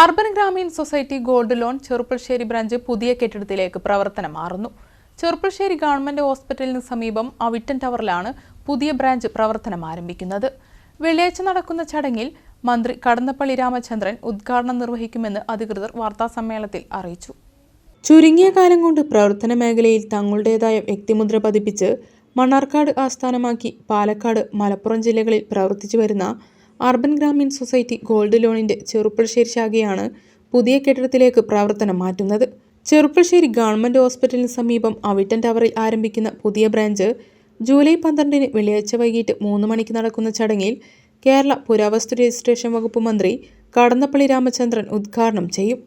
Urban Grameen society gold loan Cherpulassery branch പുതിയ കെട്ടിടത്തിലേക്ക് പ്രവർത്തനം മാറുന്നു. ചെറുപ്പശ്ശേരി ഗവൺമെന്റ് ഹോസ്പിറ്റലിന് സമീപം അവിട്ടൻ ടവറിലാണ് പുതിയ ബ്രാഞ്ച് പ്രവർത്തനം ആരംഭിക്കുന്നത്. വെള്ളിയാഴ്ച നടക്കുന്ന ചടങ്ങിൽ മന്ത്രി കടന്നപ്പള്ളി രാമചന്ദ്രൻ ഉദ്ഘാടനം നിർവഹിക്കുമെന്ന് അധികൃതർ വാർത്താസമ്മേളനത്തിൽ അറിയിച്ചു. ചുരുങ്ങിയ കാലം കൊണ്ട് പ്രവർത്തന മേഖലയിൽ തങ്ങളുടേതായ വ്യക്തിമുദ്ര പതിപ്പിച്ച് മണ്ണാർക്കാട് ആസ്ഥാനമാക്കി പാലക്കാട് മലപ്പുറം ജില്ലകളിൽ പ്രവർത്തിച്ചു വരുന്ന അർബൻ ഗ്രാമീൺ സൊസൈറ്റി ഗോൾഡ് ലോണിന്റെ ചെറുപ്പശ്ശേരി ശാഖയാണ് പുതിയ കെട്ടിടത്തിലേക്ക് പ്രവർത്തനം മാറ്റുന്നത്. ചെറുപ്പശ്ശേരി ഗവൺമെന്റ് ഹോസ്പിറ്റലിന് സമീപം അവിട്ടൻ ടവറിൽ ആരംഭിക്കുന്ന പുതിയ ബ്രാഞ്ച് ജൂലൈ പന്ത്രണ്ടിന് വെള്ളിയാഴ്ച വൈകിട്ട് മൂന്ന് മണിക്ക് നടക്കുന്ന ചടങ്ങിൽ കേരള പുരാവസ്തു രജിസ്ട്രേഷൻ വകുപ്പ് മന്ത്രി കടന്നപ്പള്ളി രാമചന്ദ്രൻ ഉദ്ഘാടനം ചെയ്യും.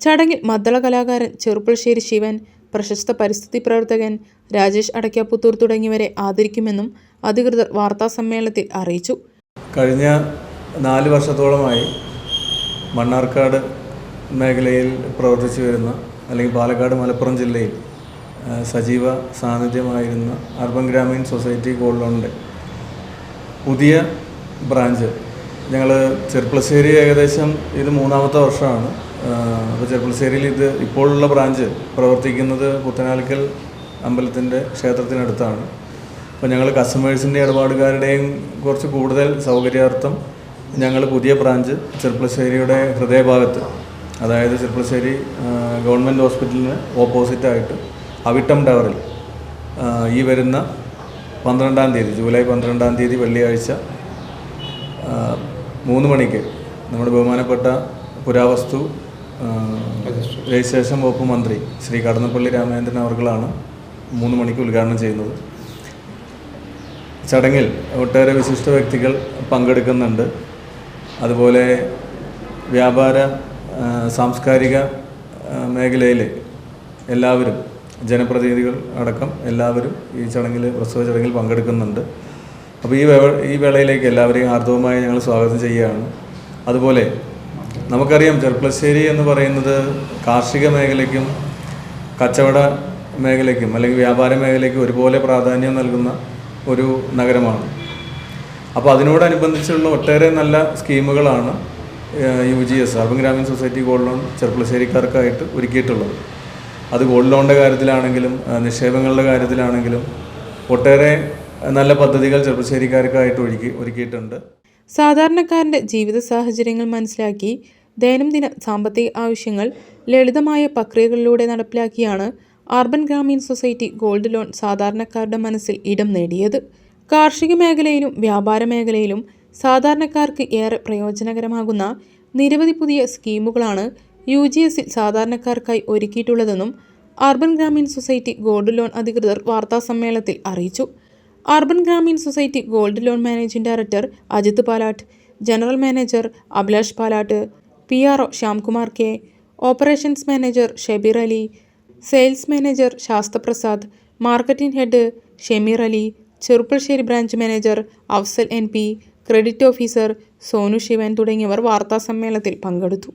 ചടങ്ങിൽ മദ്ദള കലാകാരൻ ചെറുപ്പശ്ശേരി ശിവൻ പ്രശസ്ത പരിസ്ഥിതി പ്രവർത്തകൻ രാജേഷ് അടയ്ക്കാപ്പുത്തൂർ തുടങ്ങിയവരെ ആദരിക്കുമെന്നും അധികൃതർ വാർത്താസമ്മേളനത്തിൽ അറിയിച്ചു. കഴിഞ്ഞ നാല് വർഷത്തോളമായി മണ്ണാർക്കാട് മേഖലയിൽ പ്രവർത്തിച്ചു വരുന്ന അല്ലെങ്കിൽ പാലക്കാട് മലപ്പുറം ജില്ലയിൽ സജീവ സാന്നിധ്യമായിരുന്ന അർബൻ ഗ്രാമീൺ സൊസൈറ്റി ഗോൾഡ് ലോണിന്റെ പുതിയ ബ്രാഞ്ച്. ഞങ്ങൾ ചെർപ്പളശ്ശേരി ഏകദേശം ഇത് മൂന്നാമത്തെ വർഷമാണ്. അപ്പോൾ ചെർപ്പളശ്ശേരിയിൽ ഇത് ഇപ്പോഴുള്ള ബ്രാഞ്ച് പ്രവർത്തിക്കുന്നത് പുത്തനാൽക്കൽ അമ്പലത്തിന്റെ ക്ഷേത്രത്തിനടുത്താണ്. അപ്പോൾ ഞങ്ങൾ കസ്റ്റമേഴ്സിന്റെ ഇടപാടുകാരുടെയും കുറച്ച് കൂടുതൽ സൗകര്യാർത്ഥം ഞങ്ങൾ പുതിയ ബ്രാഞ്ച് ചെർപ്പളശ്ശേരിയുടെ ഹൃദയഭാഗത്ത് അതായത് ചെർപ്പളശ്ശേരി ആ, ഗവൺമെന്റ് ഹോസ്പിറ്റലിന് ഓപ്പോസിറ്റായിട്ട് അവിട്ടം ടവറിൽ ഈ വരുന്ന പന്ത്രണ്ടാം തീയതി ജൂലൈ പന്ത്രണ്ടാം തീയതി വെള്ളിയാഴ്ച മൂന്ന് മണിക്ക് നമ്മുടെ ബഹുമാനപ്പെട്ട പുരാവസ്തു രജിസ്ട്രേഷൻ വകുപ്പ് മന്ത്രി ശ്രീ കടന്നപ്പള്ളി രാമചന്ദ്രൻ അവർകളാണ് മൂന്ന് മണിക്ക് ഉദ്ഘാടനം ചെയ്യുന്നത്. ചടങ്ങിൽ ഒട്ടേറെ വിശിഷ്ട വ്യക്തികൾ പങ്കെടുക്കുന്നുണ്ട്. അതുപോലെ വ്യാപാര സാംസ്കാരിക ആ, മേഖലയിൽ എല്ലാവരും ജനപ്രതിനിധികൾ അടക്കം എല്ലാവരും ഈ ചടങ്ങിൽ പ്രസവ ചടങ്ങിൽ പങ്കെടുക്കുന്നുണ്ട്. അപ്പോൾ ഈ ഈ വേളയിലേക്ക് എല്ലാവരെയും ആർദ്രവുമായി ഞങ്ങൾ സ്വാഗതം ചെയ്യുകയാണ്. അതുപോലെ നമുക്കറിയാം ചെർപ്പളശ്ശേരി എന്ന് പറയുന്നത് കാർഷിക മേഖലയ്ക്കും കച്ചവട മേഖലയ്ക്കും അല്ലെങ്കിൽ വ്യാപാര മേഖലയ്ക്കും ഒരുപോലെ പ്രാധാന്യം നൽകുന്ന ഒരു നഗരമാണ്. അപ്പോൾ അതിനോടനുബന്ധിച്ചുള്ള ഒട്ടേറെ നല്ല സ്കീമുകളാണ് U G S urban Grameen society gold loan ചെറുപ്പളശ്ശേരിക്കാർക്കായിട്ട് ഒരുക്കിയിട്ടുള്ളത്. അത് ഗോൾഡ് ലോണിന്റെ കാര്യത്തിലാണെങ്കിലും നിക്ഷേപങ്ങളുടെ കാര്യത്തിലാണെങ്കിലും ഒട്ടേറെ നല്ല പദ്ധതികൾ ചെറുപ്പശ്ശേരിക്കാർക്കായിട്ട് ഒരുക്കി ഒരുക്കിയിട്ടുണ്ട്. സാധാരണക്കാരന്റെ ജീവിത സാഹചര്യങ്ങൾ മനസ്സിലാക്കി ദൈനംദിന സാമ്പത്തിക ആവശ്യങ്ങൾ ലളിതമായ പ്രക്രിയകളിലൂടെ നടപ്പിലാക്കിയാണ് urban Grameen society gold loan സാധാരണക്കാരുടെ മനസ്സിൽ ഇടം നേടിയത്. കാർഷിക മേഖലയിലും വ്യാപാര മേഖലയിലും സാധാരണക്കാർക്ക് ഏറെ പ്രയോജനകരമാകുന്ന നിരവധി പുതിയ സ്കീമുകളാണ് യു ജി എസിൽ സാധാരണക്കാർക്കായി ഒരുക്കിയിട്ടുള്ളതെന്നും urban Grameen society gold loan അധികൃതർ വാർത്താസമ്മേളനത്തിൽ അറിയിച്ചു. Urban Grameen society gold loan managing director Ajith Palatt general manager Abhilash Palatt P R O Shyamkumar K operations manager Shebeer Ali sales manager Sasthaprasad marketing head Shemeer Ali Cherpulassery branch manager Afsal N P credit officer Sonu Sivan തുടങ്ങിയവർ വാർത്താസമ്മേളനത്തിൽ പങ്കെടുത്തു.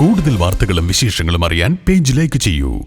കൂടുതൽ വാർത്തകളും വിശേഷങ്ങളും അറിയാൻ page like ചെയ്യൂ.